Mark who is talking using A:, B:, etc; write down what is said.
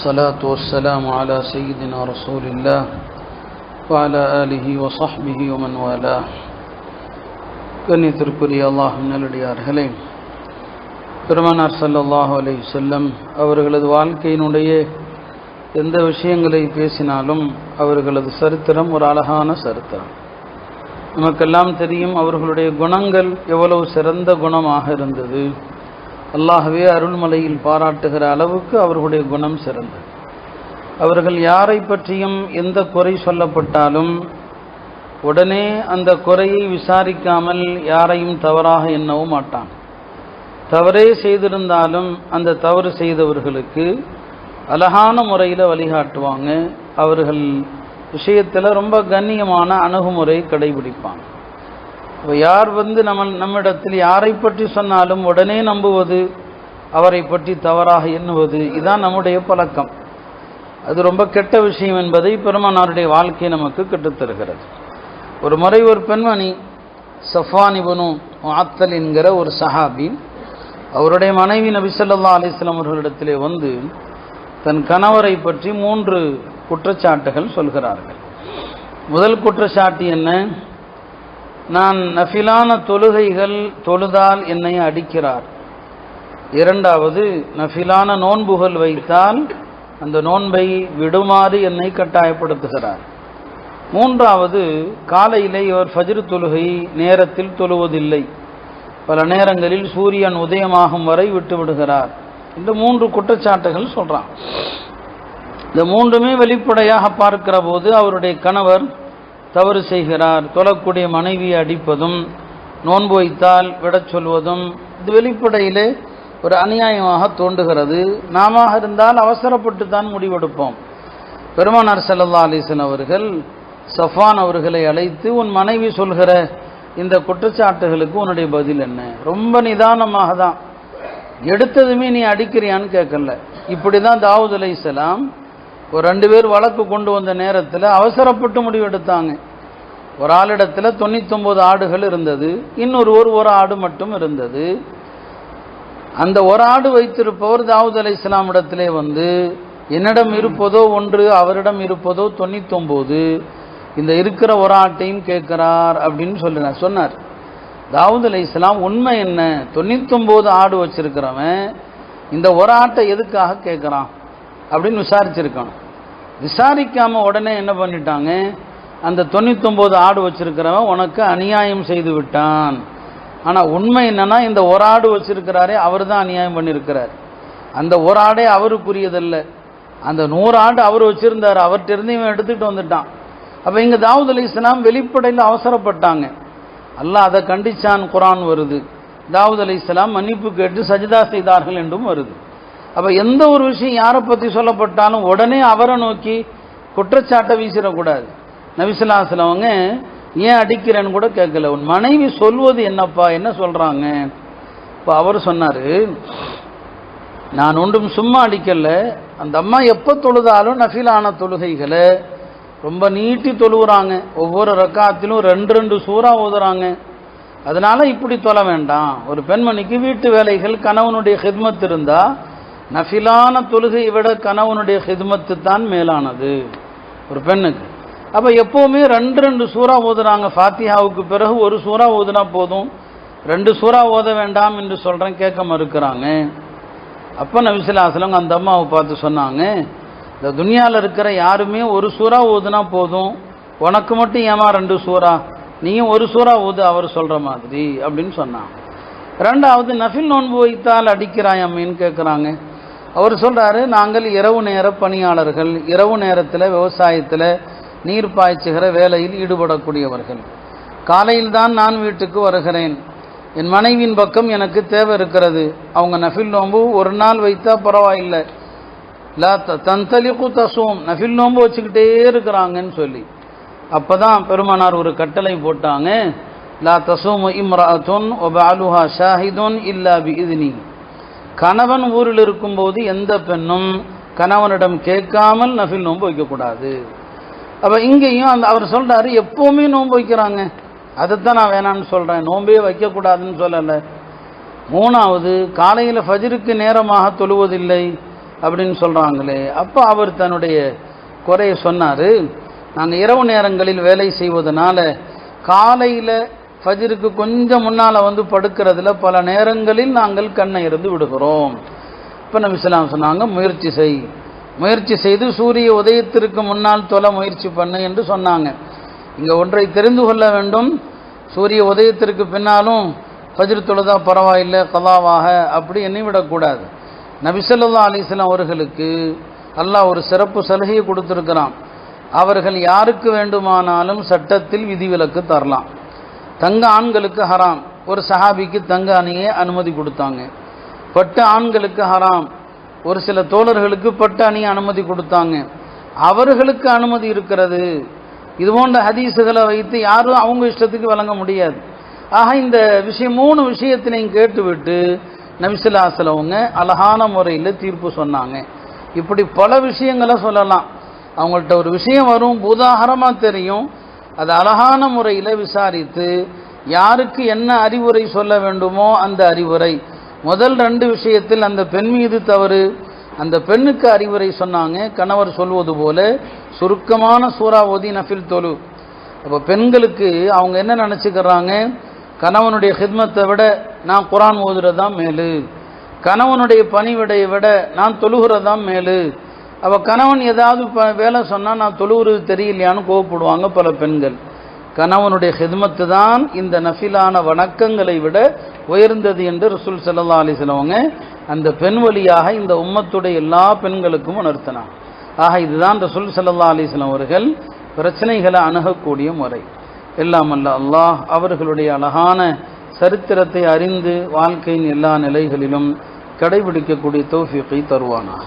A: الصلاة والسلام على سيدنا رسول الله وعلى آله وصحبه ومن والاه கண்ணியத்திற்குரிய அல்லாஹ் நல்லடியார்களே பெருமானார் ஸல்லல்லாஹு அலைஹி வஸல்லம் அவர்களது வாழ்க்கையினுடைய எந்த விஷயங்களை பேசினாலும் அவர்களது சரித்திரம் ஒரு அழகான சரித்திரம் நமக்கெல்லாம் தெரியும் அவர்களுடைய குணங்கள் எவ்வளவு சிறந்த குணமாக இருந்தது அல்லாகவே அருள்மலையில் பாராட்டுகிற அளவுக்கு அவர்களுடைய குணம் சிறந்தது. அவர்கள் யாரை பற்றியும் எந்த குறை சொல்லப்பட்டாலும் உடனே அந்த குறையை விசாரிக்காமல் யாரையும் தவறாக எண்ணவும் மாட்டான். தவறே செய்திருந்தாலும் அந்த தவறு செய்தவர்களுக்கு அழகான முறையில் வழிகாட்டுவாங்க. அவர்கள் விஷயத்தில் ரொம்ப கண்ணியமான அணுகுமுறை கடைபிடிப்பாங்க. இப்போ யார் வந்து நம்ம நம்மிடத்தில் யாரை பற்றி சொன்னாலும் உடனே நம்புவது அவரை பற்றி தவறாக எண்ணுவது இதுதான் நம்முடைய பழக்கம். அது ரொம்ப கெட்ட விஷயம் என்பதை பெருமானாருடைய வாழ்க்கை நமக்கு கெட்டுத்தருகிறது ஒரு முறை ஒரு பெண்மணி சஃபானிபனு ஆத்தல் என்கிற ஒரு சஹாபி அவருடைய மனைவி நபிசல்லா அலிஸ்லாம் அவர்களிடத்திலே வந்து தன் கணவரை பற்றி மூன்று குற்றச்சாட்டுகள் சொல்கிறார்கள். முதல் குற்றச்சாட்டு என்ன? நான் நஃபிலான தொழுகைகள் தொழுதால் என்னை அடிக்கிறார். இரண்டாவது நஃபிலான நோன்புகள் வைத்தால் அந்த நோன்பை விடுமாறு என்னை கட்டாயப்படுத்துகிறார். மூன்றாவது காலையிலே இவர் ஃபஜ்ரு தொழுகை நேரத்தில் தொழுவதில்லை. பல நேரங்களில் சூரியன் உதயமாகும் வரை விட்டு விடுகிறார். இந்த மூன்று குற்றச்சாட்டுகள் சொல்றான். இந்த மூன்றுமே வெளிப்படையாக பார்க்கிற போது அவருடைய கணவர் தவறு செய்கிறார் தொழக்கூடிய மனைவியை அடிப்பதும் நோன்பு வைத்தால் விடச் சொல்வதும் இது வெளிப்படையிலே ஒரு அநியாயமாக தோன்றுகிறது. நாம இருந்தால் அவசரப்பட்டு தான் முடிவெடுப்போம். பெருமானார் சல்லா அலிசன் அவர்கள் சஃபான் அவர்களை அழைத்து உன் மனைவி சொல்கிற இந்த குற்றச்சாட்டுகளுக்கு உன்னுடைய பதில் என்ன? ரொம்ப நிதானமாக தான் எடுத்ததுமே நீ அடிக்கிறியான்னு கேட்கல. இப்படி தான் தாவூத் அலை இஸ்லாம் ஒரு ரெண்டு பேர் வழக்கு கொண்டு வந்த நேரத்தில் அவசரப்பட்டு முடிவெடுத்தாங்க. ஒரு ஆளிடத்தில் தொண்ணூத்தொம்பது ஆடுகள் இருந்தது. இன்னொரு ஒரு ஒரு ஆடு மட்டும் இருந்தது. அந்த ஒரு ஆடு வைத்திருப்பவர் தாவூத் அலி இஸ்லாம் இடத்திலே வந்து என்னிடம் இருப்பதோ ஒன்று அவரிடம் இருப்பதோ தொண்ணூத்தொம்பது இந்த இருக்கிற ஒரு ஆட்டையும் கேட்கிறார் அப்படின்னு சொல்லினார். சொன்னார். தாவூத் அலி இஸ்லாம் உண்மை என்ன? தொண்ணூத்தொம்பது ஆடு வச்சிருக்கிறவன் இந்த ஒரு ஆட்டை எதுக்காக கேட்குறான்? அப்படின்னு விசாரிச்சிருக்கணும். விசாரிக்காமல் உடனே என்ன பண்ணிட்டாங்க? அந்த தொண்ணூத்தொம்பது ஆடு வச்சிருக்கிறவன் உனக்கு அநியாயம் செய்து விட்டான். ஆனால் உண்மை என்னன்னா இந்த ஒரு ஆடு வச்சிருக்கிறாரே அவர் தான் அநியாயம் பண்ணியிருக்கிறார் அந்த ஒரு ஆடே அவருக்குரியதல்ல. அந்த நூறு ஆடு அவர் வச்சிருந்தார் அவர்கிட்டருந்து இவன் எடுத்துகிட்டு வந்துட்டான். அப்போ இங்கே தாவூத் அலி இஸ்லாம் வெளிப்படையில் அவசரப்பட்டாங்க. அல்லாஹ் அதை கண்டிச்சான் குரான் வருது. தாவூத் அலி இஸ்லாம் மன்னிப்பு கேட்டு சஜிதா செய்தார்கள் என்றும் வருது. அப்போ எந்த ஒரு விஷயம் யாரை பற்றி சொல்லப்பட்டாலும் உடனே அவரை நோக்கி குற்றச்சாட்டை வீசிடக்கூடாது. நபிசுல்லாஸ்லவங்க ஏன் அடிக்கிறேன்னு கூட கேட்கல. உன் மனைவி சொல்வது என்னப்பா? என்ன சொல்கிறாங்க இப்போ அவர் சொன்னார் நான் ஒன்றும் சும்மா அடிக்கல. அந்த அம்மா எப்போ தொழுதாலும் நஃபிலான தொழுகைகளை ரொம்ப நீட்டி தொழுகிறாங்க ஒவ்வொரு ரக்காத்திலும் ரெண்டு ரெண்டு சூறா ஓதுறாங்க. அதனால் இப்படி தொலை வேண்டாம். ஒரு பெண்மணிக்கு வீட்டு வேலைகள் கணவனுடைய ஹித்மத் இருந்தால் நஃபிலான தொழுகையை விட கணவனுடைய ஹித்மத்து தான் மேலானது. ஒரு பெண்ணுக்கு. அப்போ எப்போவுமே ரெண்டு ரெண்டு சூறா ஓதுனாங்க ஃபாத்தியாவுக்கு பிறகு ஒரு சூறா ஓதுனா போதும். ரெண்டு சூறா ஓத வேண்டாம் என்று சொல்கிறேன் கேட்க மறுக்கிறாங்க. அப்போ நபிசிலாசலங்க அந்த அம்மாவை பார்த்து சொன்னாங்க இந்த துனியாவில் இருக்கிற யாருமே ஒரு சூறா ஓதுனா போதும். உனக்கு மட்டும் ஏமா ரெண்டு சூறா? நீயும் ஒரு சூறா ஓது அவர் சொல்கிற மாதிரி. அப்படின்னு சொன்னாங்க. ரெண்டாவது நஃபில் நோன்பு வைத்தால் அடிக்கிறாய் அம்மின்னு கேட்குறாங்க அவர் சொல்கிறாரு நாங்கள் இரவு நேர பணியாளர்கள் இரவு நேரத்தில் விவசாயத்தில் நீர் பாய்ச்சுகிற வேலையில் ஈடுபடக்கூடியவர்கள். காலையில் தான் நான் வீட்டுக்கு வருகிறேன். என் மனைவியின் பக்கம் எனக்கு தேவை இருக்கிறது. அவங்க நஃபில் நோம்பு ஒரு நாள் வைத்தா பரவாயில்லை. லா தந்தலிக்கு தசுவோம் நஃபில் நோம்பு வச்சுக்கிட்டே இருக்கிறாங்கன்னு சொல்லி. அப்போ தான் பெருமானார் ஒரு கட்டளை போட்டாங்க லா தசூம் இம்ராத்துன் ஒபாலுஹா ஷாஹிதுன் இல்லா பி இதுனி. கணவன் ஊரில் இருக்கும்போது எந்த பெண்ணும் கணவனிடம் கேட்காமல் நஃபில் நோன்பு வைக்கக்கூடாது. அப்போ இங்கேயும் அந்த அவர் சொல்கிறாரு எப்போவுமே நோன்பு வைக்கிறாங்க. அதைத்தான் நான் வேணான்னு சொல்கிறேன் நோன்பே வைக்கக்கூடாதுன்னு சொல்லலை. மூணாவது காலையில் ஃபஜிருக்கு நேரமாக தொழுவதில்லை அப்படின்னு சொல்கிறாங்களே அப்போ அவர் தன்னுடைய குறையை சொன்னார் நாங்கள் இரவு நேரங்களில் வேலை செய்வதனால காலையில் ஃபஜிருக்கு கொஞ்சம் முன்னால் வந்து படுக்கிறதுல பல நேரங்களில் நாங்கள் கண்ணை இருந்து விடுகிறோம். இப்போ நபி இஸ்லாம் சொன்னாங்க முயற்சி செய். முயற்சி செய்து சூரிய உதயத்திற்கு முன்னால் தொலை முயற்சி பண்ணு என்று சொன்னாங்க. இங்கே ஒன்றை தெரிந்து கொள்ள வேண்டும். சூரிய உதயத்திற்கு பின்னாலும் ஃபஜிர் தொழுதா பரவாயில்லை கதாவாக அப்படி எண்ணிவிடக்கூடாது நபிசல்லா அலிஸ்லாம் அவர்களுக்கு அல்லாஹ் ஒரு சிறப்பு சலுகையை கொடுத்துருக்கிறான். அவர்கள் யாருக்கு வேண்டுமானாலும் சட்டத்தில் விதிவிலக்கு தரலாம். தங்க ஆண்களுக்கு ஹராம். ஒரு சஹாபிக்கு தங்க அணியை அனுமதி கொடுத்தாங்க. பட்டு ஆண்களுக்கு ஹராம். ஒரு சில தோழர்களுக்கு பட்டு அணியை அனுமதி கொடுத்தாங்க. அவர்களுக்கு அனுமதி இருக்கிறது. இது போன்ற ஹதீஸுகளை வைத்து யாரும் அவங்க இஷ்டத்துக்கு வழங்க முடியாது. ஆக இந்த விஷயம் மூணு விஷயத்தினையும் கேட்டுவிட்டு நபிசுல்லாசலவங்க அழகான முறையில் தீர்ப்பு சொன்னாங்க. இப்படி பல விஷயங்களை சொல்லலாம். அவங்கள்ட்ட ஒரு விஷயம் வரும் பூதாகரமாக தெரியும். அது அழகான முறையில் விசாரித்து யாருக்கு என்ன அறிவுரை சொல்ல வேண்டுமோ அந்த அறிவுரை. முதல் ரெண்டு விஷயத்தில் அந்த பெண் மீது தவறு. அந்த பெண்ணுக்கு அறிவுரை சொன்னாங்க. கணவர் சொல்வது போல சுருக்கமான சூறாவதி நஃபில் தொழு. அப்போ பெண்களுக்கு அவங்க என்ன நினச்சிக்கிறாங்க? கணவனுடைய ஹித்மத்தை விட நான் குரான் ஓதுறது தான் மேலு. கணவனுடைய பணிவிடையை விட நான் தொழுகிறது தான் மேலு. அப்போ கணவன் ஏதாவது இப்போ வேலை சொன்னால் நான் தொழுவுறது தெரியலையான்னு கோவப்படுவாங்க பல பெண்கள். கணவனுடைய ஹெதுமத்து தான் இந்த நஃபிலான வணக்கங்களை விட உயர்ந்தது என்று ரசூல் சல்லா அலிஸ்லவங்க அந்த பெண் வழியாக இந்த உம்மத்துடைய எல்லா பெண்களுக்கும் உணர்த்தினான் ஆக இதுதான் ரசூல் சல்லா அலிஸ்லாம் அவர்கள் பிரச்சனைகளை அணுகக்கூடிய முறை. எல்லாமல்ல அல்லாஹ் அவர்களுடைய அழகான சரித்திரத்தை அறிந்து வாழ்க்கையின் எல்லா நிலைகளிலும் கடைபிடிக்கக்கூடிய தோஃபியத்தை தருவானாக.